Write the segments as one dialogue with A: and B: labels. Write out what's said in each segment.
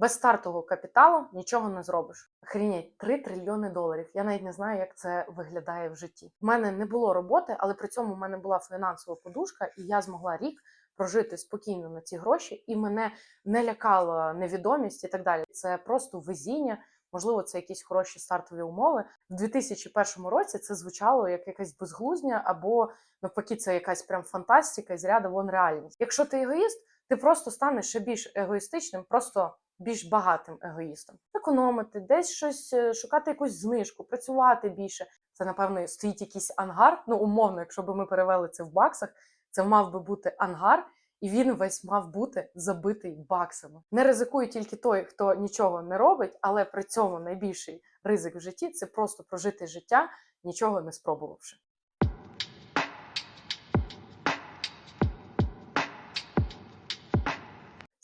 A: Без стартового капіталу нічого не зробиш. Охрінеть, 3 трильйони доларів. Я навіть не знаю, як це виглядає в житті. У мене не було роботи, але при цьому в мене була фінансова подушка, і я змогла рік прожити спокійно на ці гроші, і мене не лякала невідомість і так далі. Це просто везіння. Можливо, це якісь хороші стартові умови. В 2001 році це звучало як якась безглуздя, або навпаки, це якась прям фантастика з ряду вон реальність. Якщо ти егоїст, ти просто станеш ще більш егоїстичним, просто більш багатим егоїстом. Економити, десь щось е, шукати якусь знижку, працювати більше. Це напевно стоїть якийсь ангар. Ну умовно, якщо б ми перевели це в баксах, це мав би бути ангар. І він весь мав бути забитий баксами. Не ризикує тільки той, хто нічого не робить, але при цьому найбільший ризик в житті це просто прожити життя, нічого не спробувавши.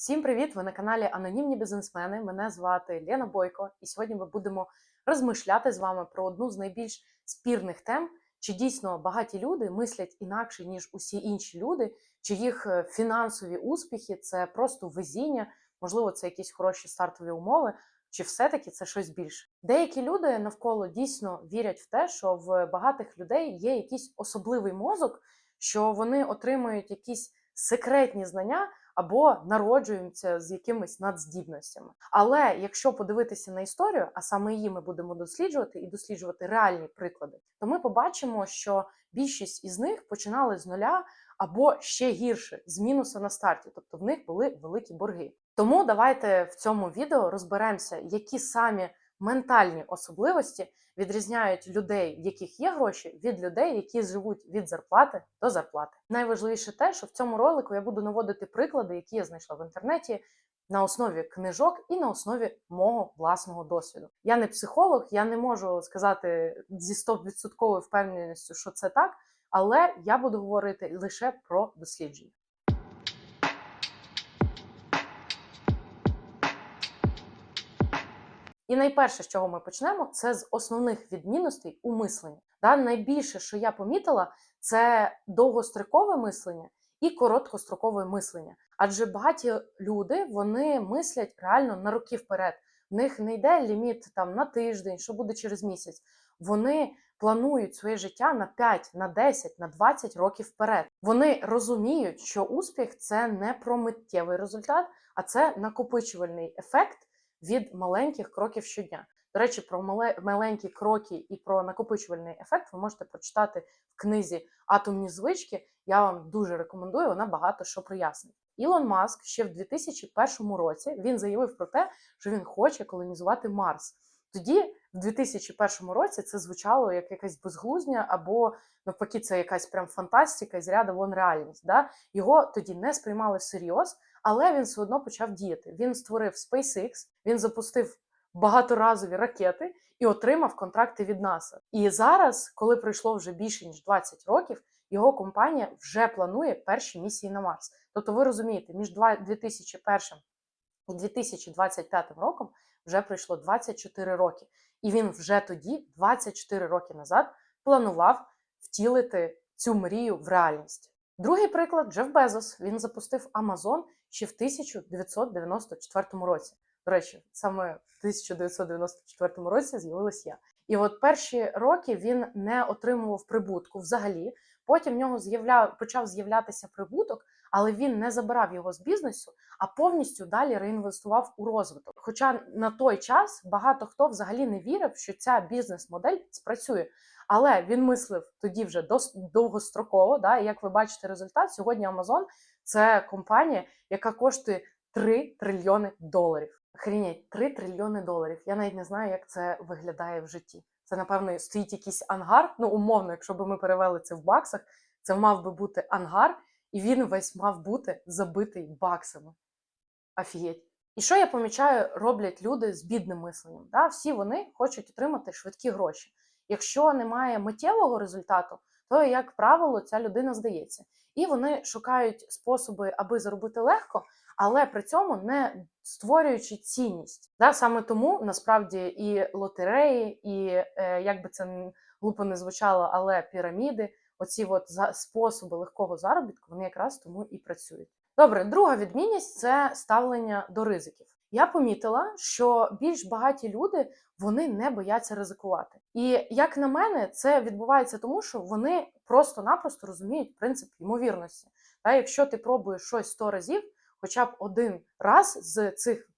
A: Всім привіт! Ви на каналі Анонімні бізнесмени. Мене звати Лена Бойко, і сьогодні ми будемо розмишляти з вами про одну з найбільш спірних тем, чи дійсно багаті люди мислять інакше ніж усі інші люди, чи їх е, фінансові успіхи це просто везіння, можливо, це якісь хороші стартові умови. Чи все-таки це щось більше? Деякі люди навколо дійсно вірять в те, що в багатих людей є якийсь особливий мозок, що вони отримують якісь секретні знання або народжуються з якимись надздібностями. Але якщо подивитися на історію, а саме її ми будемо досліджувати і досліджувати реальні приклади, то ми побачимо, що більшість із них починали з нуля або ще гірше з мінуса на старті, тобто в них були великі борги. Тому давайте в цьому відео розберемося, які самі ментальні особливості відрізняють людей, в яких є гроші, від людей, які живуть від зарплати до зарплати. Найважливіше те, що в цьому ролику я буду наводити приклади, які я знайшла в інтернеті. На основі книжок і на основі мого власного досвіду. Я не психолог, я не можу сказати зі 100% впевненістю, що це так, але я буду говорити лише про дослідження. І найперше, з чого ми почнемо, це з основних відмінностей у мисленні. Да, найбільше, що я помітила, це довгострокове мислення і короткострокове мислення. Адже багаті люди вони мислять реально на роки вперед. В них не йде ліміт там на тиждень, що буде через місяць. Вони планують своє життя на 5, на 10, на 20 років вперед. Вони розуміють, що успіх це не про миттєвий результат, а це накопичувальний ефект від маленьких кроків щодня. До речі, про маленькі кроки і про накопичувальний ефект ви можете прочитати в книзі Атомні звички. Я вам дуже рекомендую, вона багато що прояснить. Ілон Маск ще в 2001 році він заявив про те, що він хоче колонізувати Марс. Тоді, в 2001 році, це звучало як якась безглуздя, або навпаки, це якась прям фантастика з ряду вон реальність. Да? Його тоді не сприймали всерйоз, але він все одно почав діяти. Він створив SpaceX, він запустив багаторазові ракети і отримав контракти від NASA. І зараз, коли пройшло вже більше ніж 20 років, його компанія вже планує перші місії на Марс. Тобто, ви розумієте, між 2001 і 2025 роком вже пройшло 24 роки, і він вже тоді, 24 роки назад, планував втілити цю мрію в реальність. Другий приклад Джеф Безос. Він запустив Амазон ще в 1994 році. До речі, саме в 1994 році з'явилась я. І от перші роки він не отримував прибутку взагалі. Потім в нього з'явля... почав з'являтися прибуток, але він не забирав його з бізнесу, а повністю далі реінвестував у розвиток. Хоча на той час багато хто взагалі не вірив, що ця бізнес-модель спрацює. Але він мислив тоді вже довгостроково. Да, і як ви бачите, результат сьогодні Amazon – це компанія, яка коштує 3 трильйони доларів. Охрінеть, 3 трильйони доларів. Я навіть не знаю, як це виглядає в житті. Це, напевно, стоїть якийсь ангар. Ну, умовно, якщо б ми перевели це в баксах, це мав би бути ангар, і він весь мав бути забитий баксами. Офігеть. І що я помічаю, роблять люди з бідним мисленням? Да? Всі вони хочуть отримати швидкі гроші. Якщо немає миттєвого результату, то, як правило, ця людина здається. І вони шукають способи, аби заробити легко, але при цьому не створюючи цінність. Да? Саме тому насправді і лотереї, і е, як би це глупо не звучало, але піраміди, оці от способи легкого заробітку, вони якраз тому і працюють. Добре, друга відмінність це ставлення до ризиків. Я помітила, що більш багаті люди вони не бояться ризикувати. І як на мене, це відбувається тому, що вони просто-напросто розуміють принцип ймовірності. Та якщо ти пробуєш щось 100 разів, хоча б один раз з цих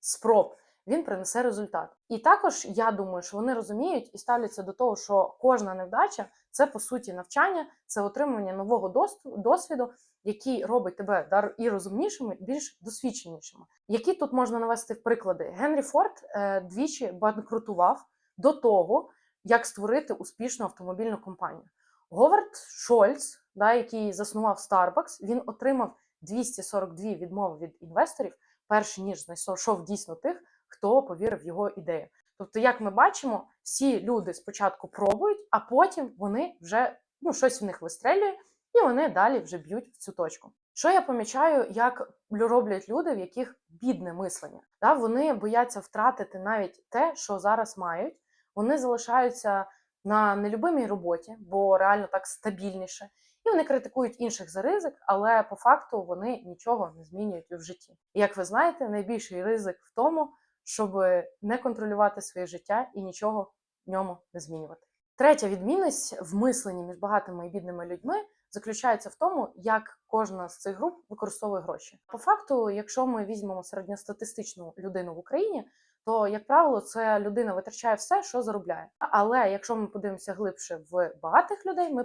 A: спроб він принесе результат. І також я думаю, що вони розуміють і ставляться до того, що кожна невдача це по суті навчання, це отримання нового дос- досвіду, який робить тебе і розумнішими, і більш досвідченішими. Які тут можна навести приклади? Генрі Форд е, двічі банкрутував до того, як створити успішну автомобільну компанію. Говард Шольц, да, який заснував Starbucks, він отримав 242 відмови від інвесторів, перш ніж знайшов дійсно тих, хто повірив в його ідею. Тобто, як ми бачимо, всі люди спочатку пробують, а потім вони вже ну, щось в них вистрелює, і вони далі вже б'ють в цю точку. Що я помічаю, як роблять люди, в яких бідне мислення? Да? Вони бояться втратити навіть те, що зараз мають. Вони залишаються на нелюбимій роботі, бо реально так стабільніше. І вони критикують інших за ризик, але по факту вони нічого не змінюють в житті. І як ви знаєте, найбільший ризик в тому, щоб не контролювати своє життя і нічого в ньому не змінювати. Третя відмінність в мисленні між багатими і бідними людьми заключається в тому, як кожна з цих груп використовує гроші. По факту, якщо ми візьмемо середньостатистичну людину в Україні, то як правило, це людина витрачає все, що заробляє. Але якщо ми подивимося глибше в багатих людей, ми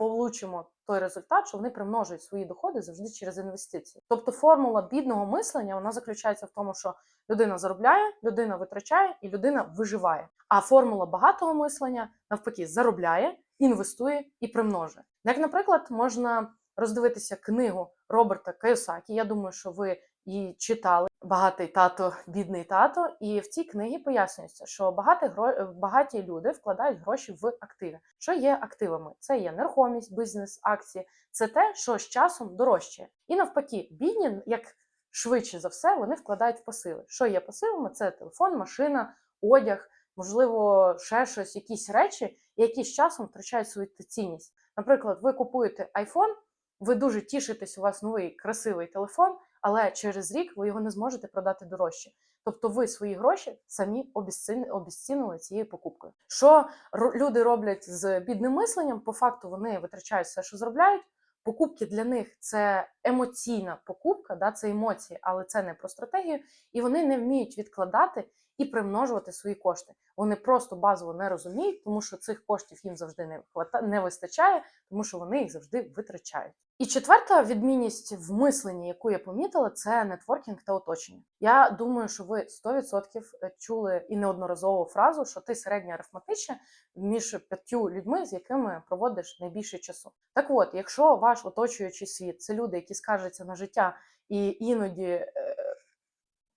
A: получимо той результат, що вони примножують свої доходи завжди через інвестиції. Тобто формула бідного мислення вона заключається в тому, що людина заробляє, людина витрачає і людина виживає. А формула багатого мислення навпаки заробляє, інвестує і примножує. Як, наприклад, можна роздивитися книгу Роберта Кайосакі. Я думаю, що ви її читали. Багатий тато, бідний тато. І в цій книгі пояснюється, що багаті, багаті люди вкладають гроші в активи. Що є активами? Це є нерухомість, бізнес, акції. Це те, що з часом дорожчає. І навпаки, бідні, як швидше за все, вони вкладають в пасиви. Що є пасивами? Це телефон, машина, одяг, можливо, ще щось, якісь речі, які з часом втрачають свою цінність. Наприклад, ви купуєте iPhone, ви дуже тішитесь, у вас новий красивий телефон, але через рік ви його не зможете продати дорожче. Тобто ви свої гроші самі обіцін- обіцінили цією покупкою. Що люди роблять з бідним мисленням? По факту вони витрачають все, що заробляють. Покупки для них це емоційна покупка, да, це емоції, але це не про стратегію, і вони не вміють відкладати і примножувати свої кошти. Вони просто базово не розуміють, тому що цих коштів їм завжди не вистачає, тому що вони їх завжди витрачають. І четверта відмінність в мисленні, яку я помітила, це нетворкінг та оточення. Я думаю, що ви 100% чули і неодноразово фразу, що ти середня арифметична між п'ятью людьми, з якими проводиш найбільше часу. Так от, якщо ваш оточуючий світ це люди, які скаржаться на життя і іноді е,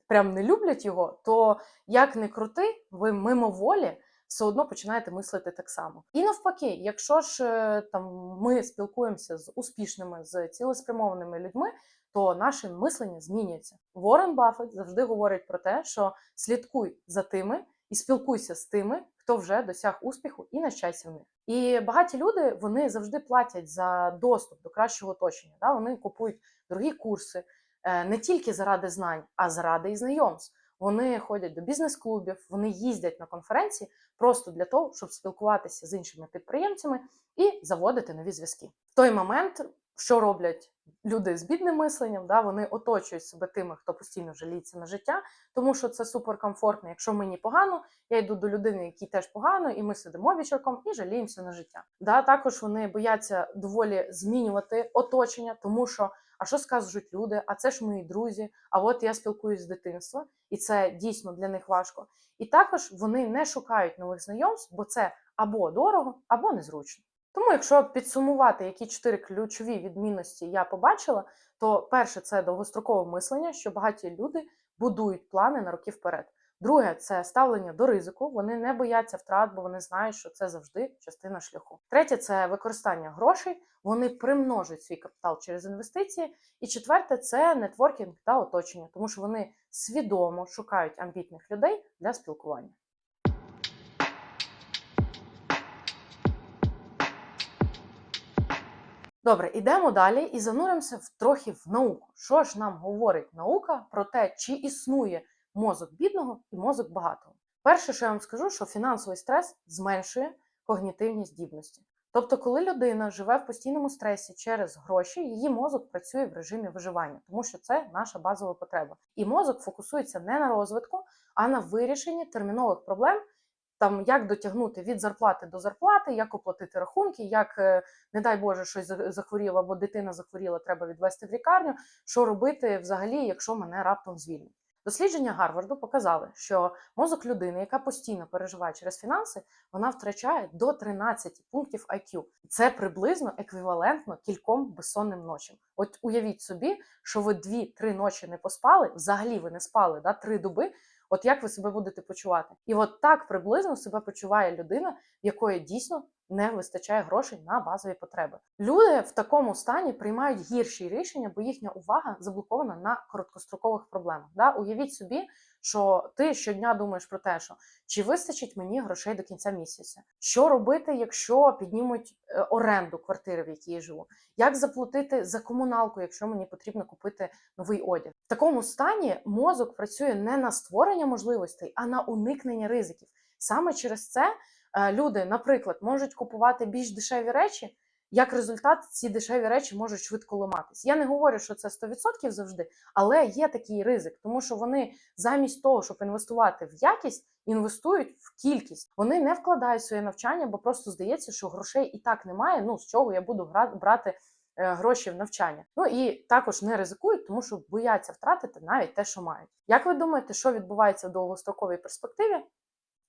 A: прям не люблять його, то як не крути, ви мимоволі все одно починаєте мислити так само. І навпаки, якщо ж е, там ми спілкуємося з успішними, з цілеспрямованими людьми, то наше мислення змінюється. Ворен Баффет завжди говорить про те, що слідкуй за тими і спілкуйся з тими, хто вже досяг успіху, і навчайся в них. І багаті люди вони завжди платять за доступ до кращого оточення. Да? Вони купують дорогі курси е, не тільки заради знань, а заради і знайомств. Вони ходять до бізнес-клубів, вони їздять на конференції просто для того, щоб спілкуватися з іншими підприємцями і заводити нові зв'язки. В той момент, що роблять люди з бідним мисленням, да, вони оточують себе тими, хто постійно жаліється на життя, тому що це суперкомфортно. Якщо мені погано, я йду до людини, якій теж погано, і ми сидимо вечірком і жаліємося на життя. Да, також вони бояться доволі змінювати оточення, тому що а що скажуть люди? А це ж мої друзі. А от я спілкуюсь з дитинства, і це дійсно для них важко. І також вони не шукають нових знайомств, бо це або дорого, або незручно. Тому, якщо підсумувати, які чотири ключові відмінності я побачила, то перше це довгострокове мислення, що багаті люди будують плани на роки вперед. Друге це ставлення до ризику. Вони не бояться втрат, бо вони знають, що це завжди частина шляху. Третє це використання грошей. Вони примножують свій капітал через інвестиції. І четверте це нетворкінг та оточення, тому що вони свідомо шукають амбітних людей для спілкування. Добре, ідемо далі і зануримося в трохи в науку. Що ж нам говорить наука про те, чи існує мозок бідного і мозок багатого. Перше, що я вам скажу, що фінансовий стрес зменшує когнітивні здібності. Тобто, коли людина живе в постійному стресі через гроші, її мозок працює в режимі виживання, тому що це наша базова потреба. І мозок фокусується не на розвитку, а на вирішенні термінових проблем. Там як дотягнути від зарплати до зарплати, як оплатити рахунки, як, е, не дай Боже, щось захворіло або дитина захворіла, треба відвести в лікарню. Що робити взагалі, якщо мене раптом звільнять? Дослідження Гарварду показали, що мозок людини, яка постійно переживає через фінанси, вона втрачає до 13 пунктів IQ. Це приблизно еквівалентно кільком безсонним ночам. От уявіть собі, що ви 2-3 ночі не поспали, взагалі ви не спали да, 3 доби. От як ви себе будете почувати? І от так приблизно себе почуває людина, в якої дійсно не вистачає грошей на базові потреби. Люди в такому стані приймають гірші рішення, бо їхня увага заблокована на короткострокових проблемах. Да? Уявіть собі, що ти щодня думаєш про те, що чи вистачить мені грошей до кінця місяця, що робити, якщо піднімуть е, оренду квартири, в якій я живу, як заплатити за комуналку, якщо мені потрібно купити новий одяг. В такому стані мозок працює не на створення можливостей, а на уникнення ризиків. Саме через це люди, наприклад, можуть купувати більш дешеві речі. Як результат, ці дешеві речі можуть швидко ламатись. Я не говорю, що це 100% завжди, але є такий ризик, тому що вони замість того, щоб інвестувати в якість, інвестують в кількість. Вони не вкладають своє навчання, бо просто здається, що грошей і так немає. Ну з чого я буду брати е, гроші в навчання. Ну і також не ризикують, тому що бояться втратити навіть те, що мають. Як ви думаєте, що відбувається в довгостроковій перспективі?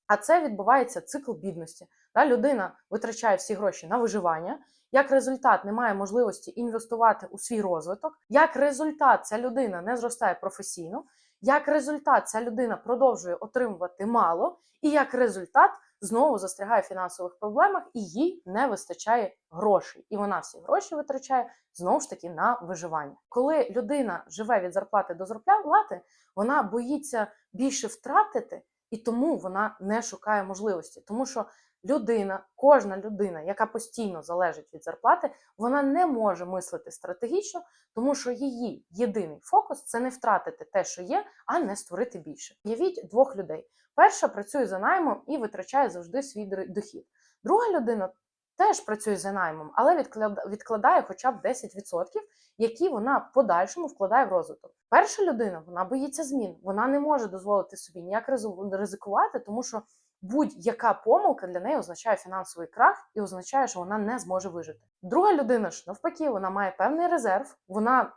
A: А це відбувається цикл бідності. Людина витрачає всі гроші на виживання. Як результат, не має можливості інвестувати у свій розвиток. Як результат, ця людина не зростає професійно. Як результат, ця людина продовжує отримувати мало, і як результат знову застрягає в фінансових проблемах і їй не вистачає грошей. І вона всі гроші витрачає знову ж таки на виживання. Коли людина живе від зарплати до зарплати, вона боїться більше втратити, і тому вона не шукає можливості, тому що людина, кожна людина, яка постійно залежить від зарплати, вона не може мислити стратегічно, тому що її єдиний фокус це не втратити те, що є, а не створити більше. Уявіть двох людей. Перша працює за наймом і витрачає завжди свій дохід. Друга людина теж працює за наймом, але відклад- відкладає хоча б 10%, які вона в подальшому вкладає в розвиток. Перша людина вона боїться змін, вона не може дозволити собі ніяк ризикувати, тому що будь-яка помилка для неї означає фінансовий крах і означає, що вона не зможе вижити. Друга людина ж навпаки, вона має певний резерв, вона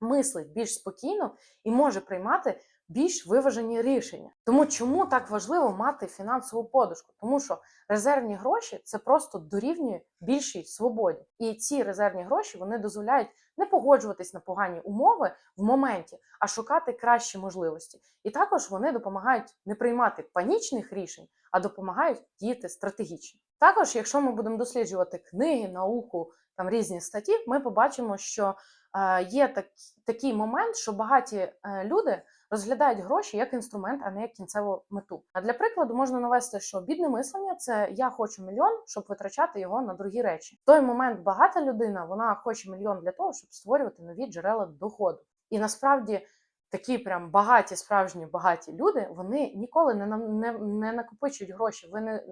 A: мислить більш спокійно і може приймати більш виважені рішення. Тому чому так важливо мати фінансову подушку? Тому що резервні гроші це просто дорівнює більшій свободі. І ці резервні гроші вони дозволяють не погоджуватись на погані умови в моменті, а шукати кращі можливості. І також вони допомагають не приймати панічних рішень, а допомагають діяти стратегічно. Також, якщо ми будемо досліджувати книги, науку, там різні статті, ми побачимо, що е, є так, такий момент, що багаті е, люди розглядають гроші як інструмент, а не як кінцеву мету. А для прикладу можна навести, що бідне мислення це я хочу мільйон, щоб витрачати його на другі речі. В той момент багата людина вона хоче мільйон для того, щоб створювати нові джерела доходу. І насправді такі прям багаті, справжні багаті люди, вони ніколи не, не, не накопичують гроші. Ви не,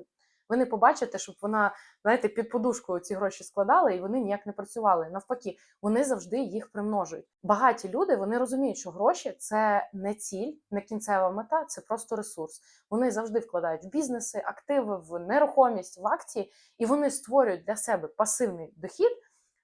A: ви не побачите, щоб вона, знаєте, під подушкою ці гроші складала і вони ніяк не працювали. Навпаки, вони завжди їх примножують. Багаті люди вони розуміють, що гроші це не ціль, не кінцева мета, це просто ресурс. Вони завжди вкладають в бізнеси, активи, в нерухомість, в акції, і вони створюють для себе пасивний дохід.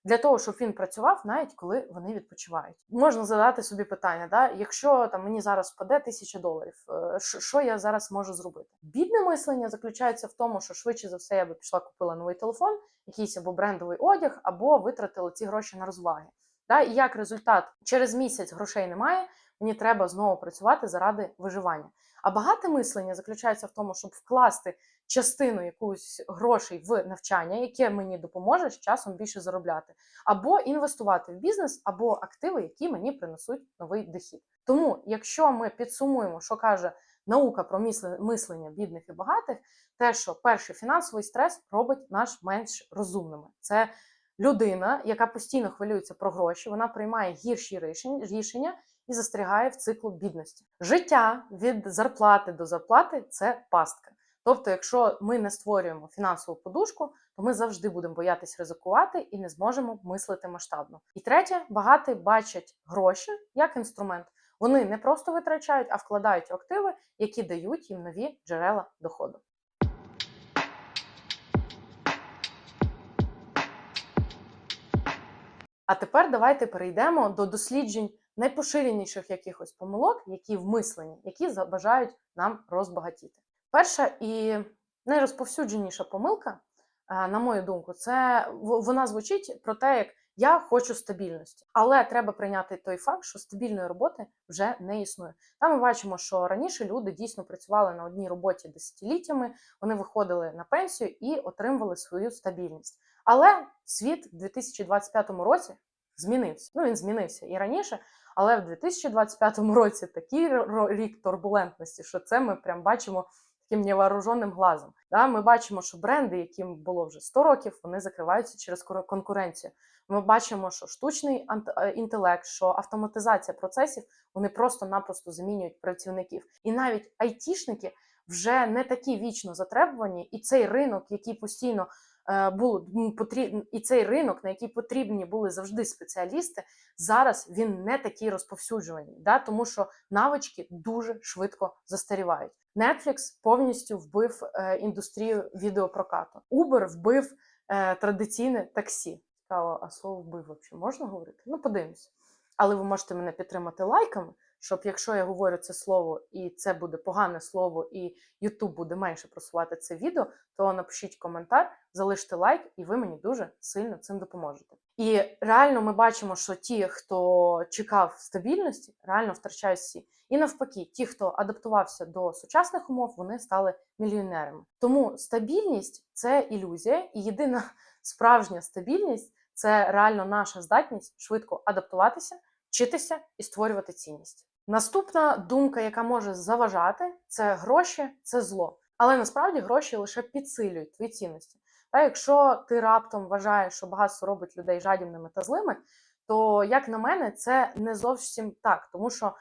A: Для того, щоб він працював, навіть коли вони відпочивають, можна задати собі питання: да, якщо там мені зараз впаде тисяча доларів, е, що я зараз можу зробити? Бідне мислення заключається в тому, що швидше за все я би пішла купила новий телефон, якийсь або брендовий одяг, або витратила ці гроші на розваги. Да, і як результат, через місяць грошей немає, мені треба знову працювати заради виживання. А багате мислення заключається в тому, щоб вкласти частину якусь грошей в навчання, яке мені допоможе з часом більше заробляти, або інвестувати в бізнес, або активи, які мені принесуть новий дохід. Тому, якщо ми підсумуємо, що каже наука про мислення бідних і багатих, те, що перший фінансовий стрес робить нас менш розумними. Це людина, яка постійно хвилюється про гроші, вона приймає гірші рішення і застрягає в циклу бідності. Життя від зарплати до зарплати це пастка. Тобто, якщо ми не створюємо фінансову подушку, то ми завжди будемо боятись ризикувати і не зможемо мислити масштабно. І третє, багаті бачать гроші як інструмент. Вони не просто витрачають, а вкладають активи, які дають їм нові джерела доходу. А тепер давайте перейдемо до досліджень найпоширеніших якихось помилок, які в мисленні, які забажають нам розбагатіти. Перша і найрозповсюдженіша помилка, е, на мою думку, це вона звучить про те, як я хочу стабільності, але треба прийняти той факт, що стабільної роботи вже не існує. Там ми бачимо, що раніше люди дійсно працювали на одній роботі десятиліттями, вони виходили на пенсію і отримували свою стабільність. Але світ в 2025 році змінився. Ну він змінився і раніше, але в 2025 році такий рік турбулентності, що це ми прям бачимо таким невооруженим глазом. Да, ми бачимо, що бренди, яким було вже 100 років, вони закриваються через конкуренцію. Ми бачимо, що штучний е, інтелект, що автоматизація процесів вони просто-напросто замінюють працівників. І навіть айтішники вже не такі вічно затребувані, і цей ринок, який постійно е, був потрібен, і цей ринок, на який потрібні були завжди спеціалісти, зараз він не такий розповсюджуваний, да? тому що навички дуже швидко застарівають. Netflix повністю вбив е, індустрію відеопрокату. Uber вбив е, традиційне таксі. Цікаво, а слово вбив взагалі можна говорити? Ну, подивимося. Але ви можете мене підтримати лайками, щоб якщо я говорю це слово, і це буде погане слово, і YouTube буде менше просувати це відео, то напишіть коментар, залиште лайк, і ви мені дуже сильно цим допоможете. І реально ми бачимо, що ті, хто чекав стабільності, реально втрачають всі. І навпаки, ті, хто адаптувався до сучасних умов, вони стали мільйонерами. Тому стабільність це ілюзія, і єдина справжня стабільність це реально наша здатність швидко адаптуватися, вчитися і створювати цінність. Наступна думка, яка може заважати, це гроші, це зло. Але насправді гроші лише підсилюють твої цінності. Та якщо ти раптом вважаєш, що багатство робить людей жадібними та злими, то як на мене, це не зовсім так, тому що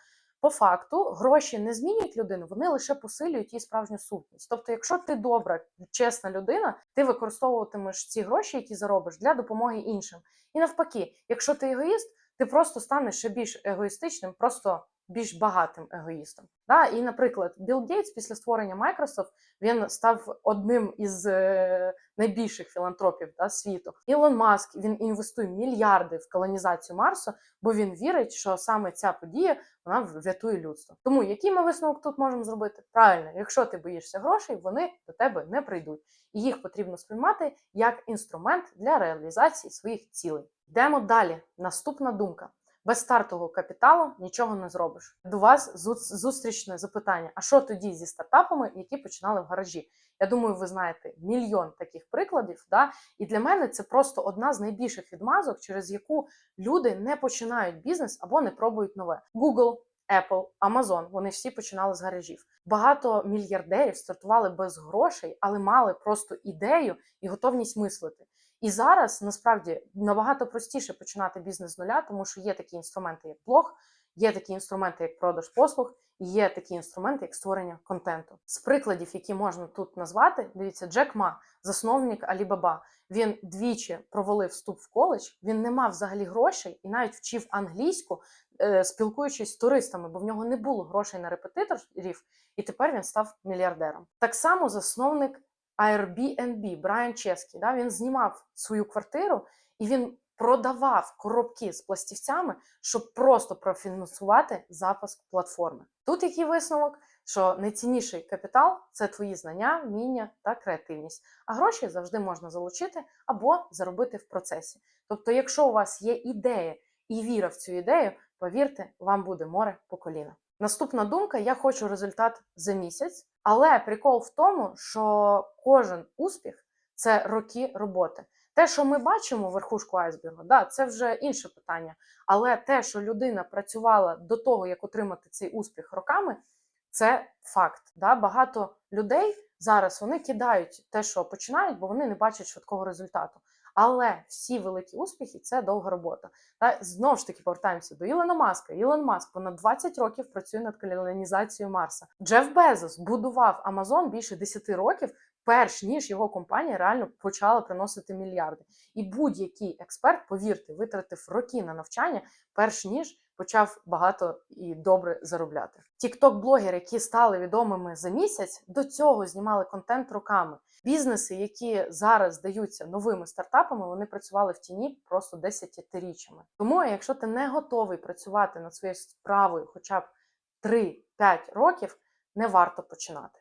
A: по факту гроші не змінюють людину, вони лише посилюють її справжню сутність. Тобто, якщо ти добра, чесна людина, ти використовуватимеш ці гроші, які заробиш, для допомоги іншим. І навпаки, якщо ти егоїст, ти просто станеш ще більш егоїстичним, просто більш багатим егоїстом. Да? І, наприклад, Білл Гейтс після створення Microsoft він став одним із е, найбільших філантропів да, світу. Ілон Маск він інвестує мільярди в колонізацію Марсу, бо він вірить, що саме ця подія вона врятує людство. Тому який ми висновок тут можемо зробити? Правильно, якщо ти боїшся грошей, вони до тебе не прийдуть, і їх потрібно сприймати як інструмент для реалізації своїх цілей. Йдемо далі. Наступна думка. Без стартового капіталу нічого не зробиш. До вас зу- зустрічне запитання: а що тоді зі стартапами, які починали в гаражі? Я думаю, ви знаєте мільйон таких прикладів. Да? І для мене це просто одна з найбільших відмазок, через яку люди не починають бізнес або не пробують нове. Google, Apple, Amazon, вони всі починали з гаражів. Багато мільярдерів стартували без грошей, але мали просто ідею і готовність мислити. І зараз насправді набагато простіше починати бізнес з нуля, тому що є такі інструменти, як блог, є такі інструменти, як продаж послуг, і є такі інструменти, як створення контенту. З прикладів, які можна тут назвати, дивіться, Джек Ма, засновник Alibaba, Він двічі провалив вступ в коледж, він не мав взагалі грошей і навіть вчив англійську, е, спілкуючись з туристами, бо в нього не було грошей на репетиторів, і тепер він став мільярдером. Так само засновник Airbnb Брайан Ческі, да, він знімав свою квартиру і він продавав коробки з пластівцями, щоб просто профінансувати запуск платформи. Тут який висновок, що найцінніший капітал це твої знання, вміння та креативність. А гроші завжди можна залучити або заробити в процесі. Тобто, якщо у вас є ідея і віра в цю ідею, повірте, вам буде море по коліна. Наступна думка: я хочу результат за місяць, але прикол в тому, що кожен успіх це роки роботи. Те, що ми бачимо верхушку айсбергу, да, це вже інше питання. Але те, що людина працювала до того, як отримати цей успіх роками, це факт. Да? Багато людей зараз вони кидають те, що починають, бо вони не бачать швидкого результату. Але всі великі успіхи це довга робота. Та знову ж таки повертаємося до Ілона Маска. Ілон Маск понад 20 років працює над колонізацією Марса. Джеф Безос будував Амазон більше 10 років. Перш ніж його компанія реально почала приносити мільярди, і будь-який експерт, повірте, витратив роки на навчання, перш ніж почав багато і добре заробляти. Тікток-блогери, які стали відомими за місяць, до цього знімали контент роками. Бізнеси, які зараз здаються новими стартапами, вони працювали в тіні просто десятиріччями. Тому, якщо ти не готовий працювати над своєю справою, хоча б 3-5 років, не варто починати.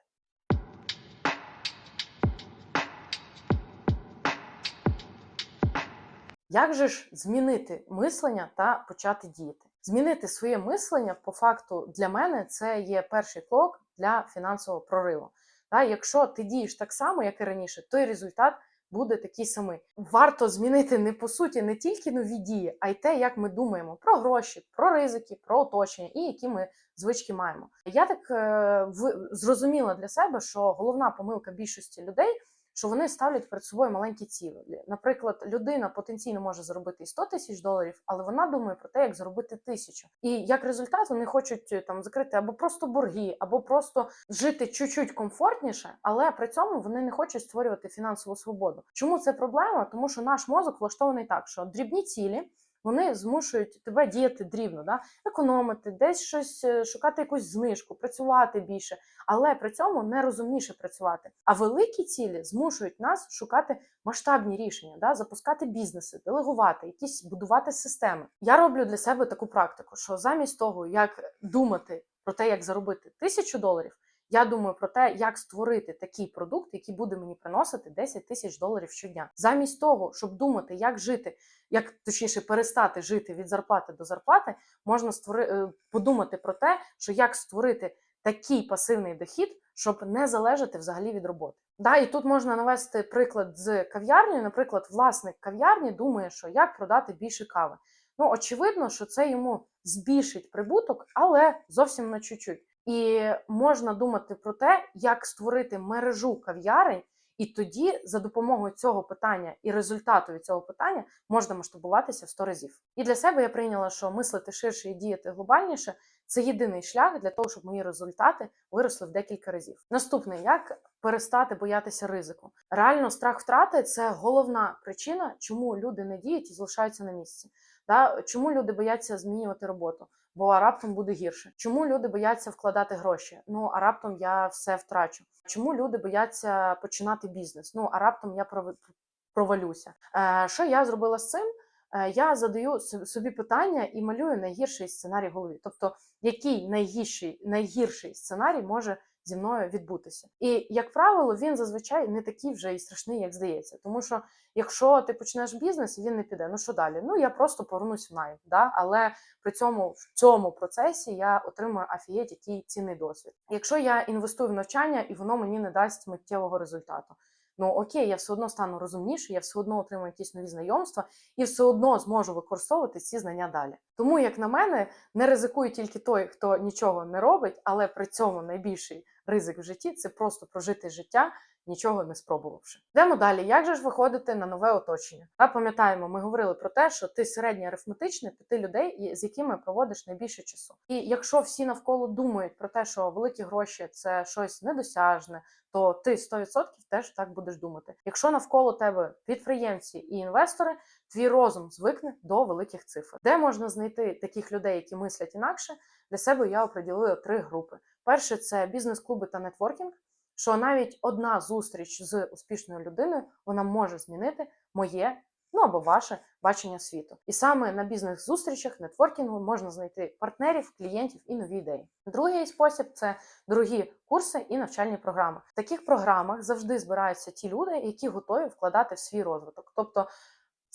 A: Як же ж змінити мислення та почати діяти? Змінити своє мислення по факту для мене це є перший крок для фінансового прориву. Та якщо ти дієш так само, як і раніше, то й результат буде такий самий. Варто змінити не по суті не тільки нові дії, а й те, як ми думаємо про гроші, про ризики, про оточення і які ми звички маємо. Я так е, зрозуміла для себе, що головна помилка більшості людей що вони ставлять перед собою маленькі цілі. Наприклад, людина потенційно може заробити і 100 тисяч доларів, але вона думає про те, як заробити тисячу. І як результат вони хочуть е, там закрити або просто борги, або просто жити чуть-чуть комфортніше, але при цьому вони не хочуть створювати фінансову свободу. Чому це проблема? Тому що наш мозок влаштований так, що дрібні цілі вони змушують тебе діяти дрібно, да? економити, десь щось е, шукати якусь знижку, працювати більше, але при цьому не розумніше працювати. А великі цілі змушують нас шукати масштабні рішення, да? запускати бізнеси, делегувати, якісь будувати системи. Я роблю для себе таку практику, що замість того, як думати про те, як заробити тисячу доларів. Я думаю про те, як створити такий продукт, який буде мені приносити 10 тисяч доларів щодня, замість того, щоб думати, як жити, як точніше перестати жити від зарплати до зарплати, можна створи, подумати про те, що як створити такий пасивний дохід, щоб не залежати взагалі від роботи. Да, і тут можна навести приклад з кав'ярні. Наприклад, власник кав'ярні думає, що як продати більше кави. Ну, очевидно, що це йому збільшить прибуток, але зовсім на чуть-чуть. І можна думати про те, як створити мережу кав'ярень, і тоді за допомогою цього питання і результату від цього питання можна масштабуватися в 100 разів. І для себе я прийняла, що мислити ширше і діяти глобальніше це єдиний шлях для того, щоб мої результати виросли в декілька разів. Наступне як перестати боятися ризику. Реально, страх втрати це головна причина, чому люди не діють і залишаються на місці. Чому люди бояться змінювати роботу? Бо раптом буде гірше. Чому люди бояться вкладати гроші? Ну а раптом я все втрачу. Чому люди бояться починати бізнес? Ну а раптом я провалюся. Е, Що я зробила з цим? Е, я задаю собі питання і малюю найгірший сценарій в голові. Тобто, який найгірший найгірший сценарій може зі мною відбутися. І, як правило, він зазвичай не такий вже і страшний, як здається. Тому що якщо ти почнеш бізнес він не піде, ну що далі? Ну я просто повернусь в найм. Да? Але при цьому в цьому процесі я отримую афієть, який цінний досвід. Якщо я інвестую в навчання і воно мені не дасть миттєвого результату ну окей, я все одно стану розумніше, я все одно отримаю якісь нові знайомства і все одно зможу використовувати ці знання далі. Тому, як на мене, не ризикує тільки той, хто нічого не робить, але при цьому найбільший ризик в житті це просто прожити життя. Нічого не спробувавши. Йдемо далі. Як же ж виходити на нове оточення? Та пам'ятаємо, ми говорили про те, що ти середньо арифметичний п'яти людей, з якими проводиш найбільше часу. І якщо всі навколо думають про те, що великі гроші це щось недосяжне, то ти 100% теж так будеш думати. Якщо навколо тебе підприємці і інвестори, твій розум звикне до великих цифр. Де можна знайти таких людей, які мислять інакше? Для себе я оприділила три групи. Перше це бізнес-клуби та нетворкінг. Що навіть одна зустріч з успішною людиною вона може змінити моє ну або ваше бачення світу. І саме на бізнес-зустрічах, нетворкінгу можна знайти партнерів, клієнтів і нові ідеї. Другий спосіб це дорогі курси і навчальні програми. В таких програмах завжди збираються ті люди, які готові вкладати в свій розвиток. Тобто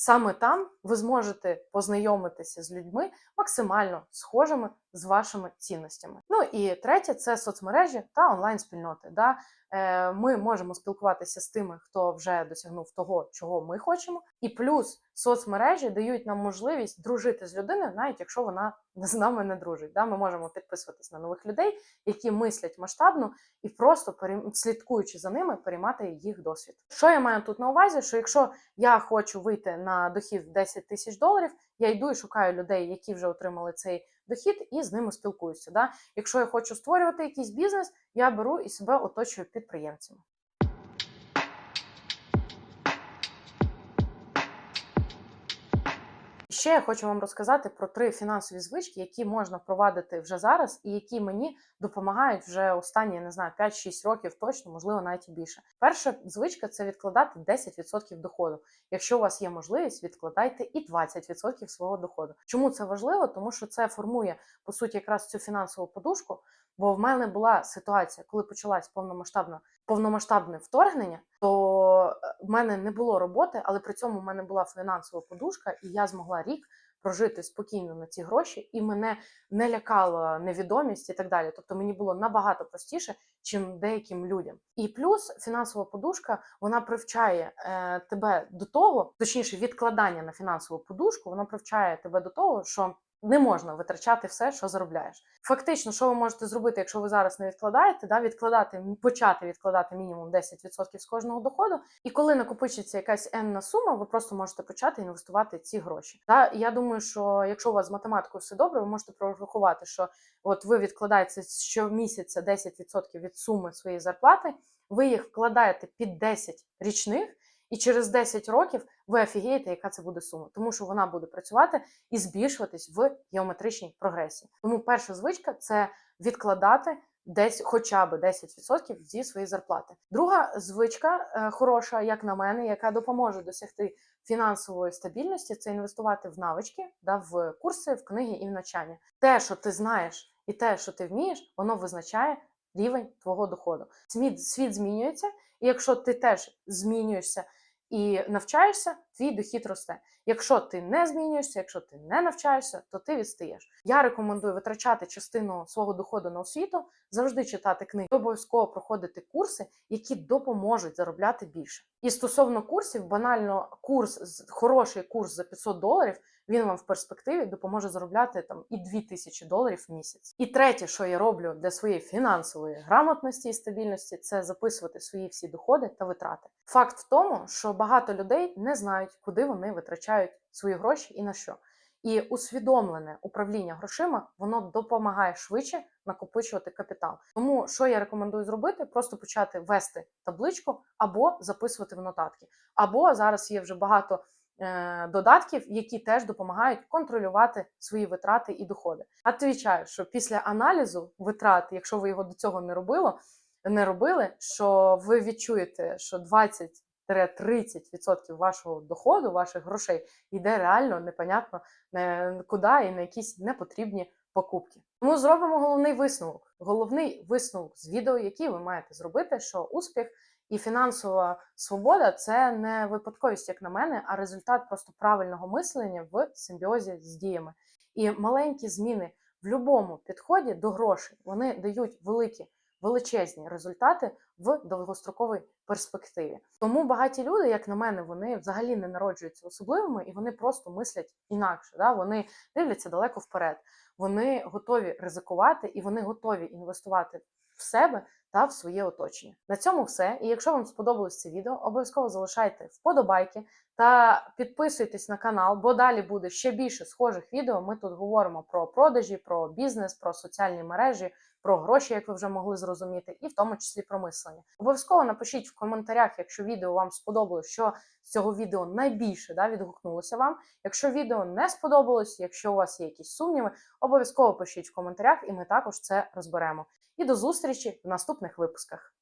A: Саме там ви зможете познайомитися з людьми максимально схожими з вашими цінностями. Ну і третє це соцмережі та онлайн-спільноти. Да? Е, Ми можемо спілкуватися з тими, хто вже досягнув того, чого ми хочемо. І плюс соцмережі дають нам можливість дружити з людиною, навіть якщо вона з нами не дружить. Да? Ми можемо підписуватись на нових людей, які мислять масштабно і просто слідкуючи за ними, переймати їх досвід. Що я маю тут на увазі? Що якщо я хочу вийти на дохід в 10 тисяч доларів, я йду і шукаю людей, які вже отримали цей дохід, і з ними спілкуюся. Да? Якщо я хочу створювати якийсь бізнес, я беру і себе оточую підприємцями. Ще я хочу вам розказати про три фінансові звички, які можна впровадити вже зараз, і які мені допомагають вже останні, я не знаю, 5-6 років точно, можливо, навіть і більше. Перша звичка це відкладати 10% доходу. Якщо у вас є можливість, відкладайте і 20% свого доходу. Чому це важливо? Тому що це формує по суті якраз цю фінансову подушку. Бо в мене була ситуація, коли почалась повномасштабна повномасштабне вторгнення, то е, в мене не було роботи, але при цьому в мене була фінансова подушка, і я змогла рік прожити спокійно на ці гроші, і мене не лякала невідомість і так далі. Тобто мені було набагато простіше, чим деяким людям. І плюс фінансова подушка вона привчає е, тебе до того, точніше, відкладання на фінансову подушку, вона привчає тебе до того, що не можна витрачати все, що заробляєш. Фактично, що ви можете зробити, якщо ви зараз не відкладаєте, да, відкладати, почати відкладати мінімум 10% з кожного доходу. І коли накопичиться якась енна сума, ви просто можете почати інвестувати ці гроші. Да, я думаю, що якщо у вас з математикою все добре, ви можете прорахувати, що от ви відкладаєте щомісяця 10% від суми своєї зарплати, ви їх вкладаєте під 10 річних. І через 10 років ви офігієте, яка це буде сума, тому що вона буде працювати і збільшуватись в геометричній прогресії. Тому перша звичка це відкладати десь хоча б 10% зі своєї зарплати. Друга звичка е, хороша, як на мене, яка допоможе досягти фінансової стабільності, це інвестувати в навички, да, в курси, в книги і в навчання. Те, що ти знаєш, і те, що ти вмієш, воно визначає рівень твого доходу. Світ, світ змінюється, і якщо ти теж змінюєшся і навчаєшся, твій дохід росте. Якщо ти не змінюєшся, якщо ти не навчаєшся, то ти відстаєш. Я рекомендую витрачати частину свого доходу на освіту, завжди читати книги, обов'язково проходити курси, які допоможуть заробляти більше. І стосовно курсів, банально курс хороший курс за 500 доларів. Він вам в перспективі допоможе заробляти там і 2000 доларів в місяць. І третє, що я роблю для своєї фінансової грамотності і стабільності, це записувати свої всі доходи та витрати. Факт в тому, що багато людей не знають, куди вони витрачають свої гроші і на що. І усвідомлене управління грошима воно допомагає швидше накопичувати капітал. Тому що я рекомендую зробити, просто почати вести табличку або записувати в нотатки. Або зараз є вже багато додатків, які теж допомагають контролювати свої витрати і доходи. Отвічаю, що після аналізу витрат, якщо ви його до цього не робили, не робили, що ви відчуєте, що 20 30% вашого доходу, ваших грошей йде реально непонятно не куди і на якісь непотрібні покупки. Тому зробимо головний висновок. Головний висновок з відео, який ви маєте зробити, що успіх і фінансова свобода це не випадковість, як на мене, а результат просто правильного мислення в симбіозі з діями. І маленькі зміни в будь-якому підході до грошей вони дають великі величезні результати в довгостроковій перспективі. Тому багаті люди, як на мене, вони взагалі не народжуються особливими і вони просто мислять інакше. Да? Вони дивляться далеко вперед. Вони готові ризикувати і вони готові інвестувати в себе та в своє оточення. На цьому все. І якщо вам сподобалось це відео, обов'язково залишайте вподобайки та підписуйтесь на канал, бо далі буде ще більше схожих відео. Ми тут говоримо про продажі, про бізнес, про соціальні мережі, про гроші, як ви вже могли зрозуміти, і в тому числі про мислення. Обов'язково напишіть в коментарях, якщо відео вам сподобалось, що з цього відео найбільше да, відгукнулося вам. Якщо відео не сподобалось, якщо у вас є якісь сумніви, обов'язково пишіть в коментарях, і ми також це розберемо. І до зустрічі в наступних випусках.